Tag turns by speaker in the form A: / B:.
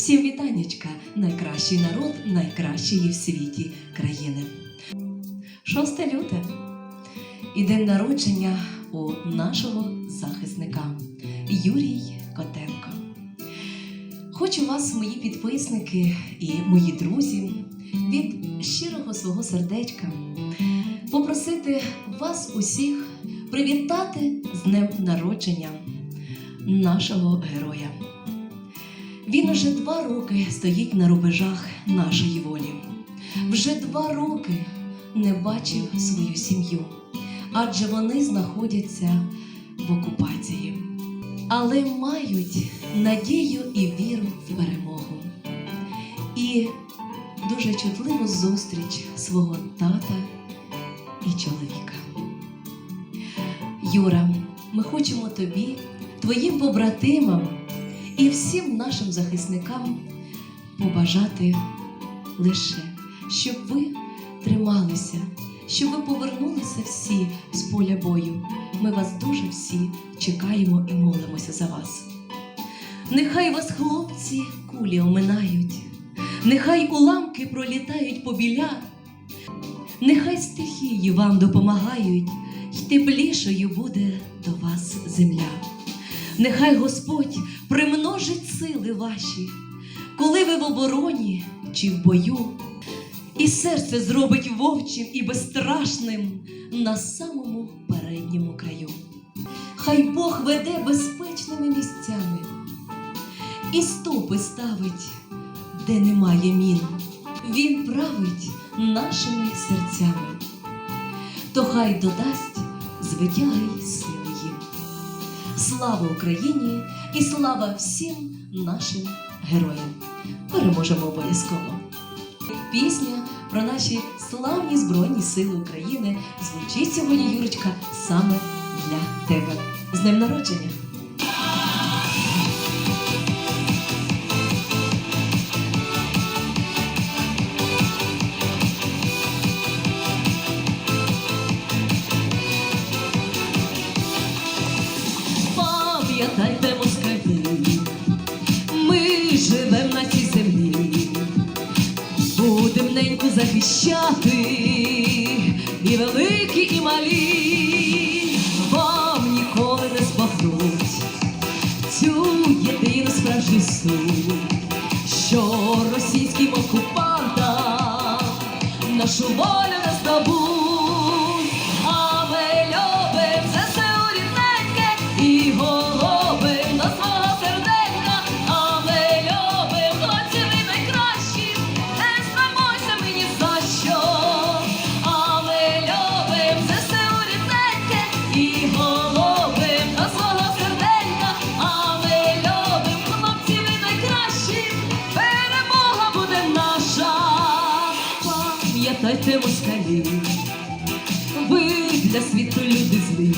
A: Всім вітанечка, найкращий народ найкращої в світі країни. 6 люте і день народження у нашого захисника Юрій Котенко. Хочу вас, мої підписники і мої друзі, від щирого свого сердечка попросити вас усіх привітати з днем народження нашого героя. Він уже два роки стоїть на рубежах нашої волі. Вже два роки не бачив свою сім'ю, адже вони знаходяться в окупації, але мають надію і віру в перемогу. І дуже чутливу зустріч свого тата і чоловіка. Юра, ми хочемо тобі, твоїм побратимам і всім нашим захисникам побажати лише, щоб ви трималися, щоб ви повернулися всі з поля бою. Ми вас дуже всі чекаємо і молимося за вас. Нехай вас, хлопці, кулі оминають, нехай уламки пролітають по біля, нехай стихії вам допомагають, й теплішою буде до вас земля. Нехай Господь примножить сили ваші, коли ви в обороні чи в бою, і серце зробить вовчим і безстрашним на самому передньому краю. Хай Бог веде безпечними місцями і стопи ставить, де немає мін. Він править нашими серцями, то хай додасть звитяги їм. Слава Україні і слава всім нашим героям! Переможемо обов'язково! Пісня про наші славні Збройні Сили України звучить сьогодні, Юрочка, саме для тебе. З днем народження! Пам'ятайте москалі, ми живем на цій землі, будем неньку захищати, і великі, і малі, вам ніколи не збагнуть цю єдину справжню суть, що російським окупантам нашу волю не здобуть, Пам'ятайте москалі, ви для світу люди злі.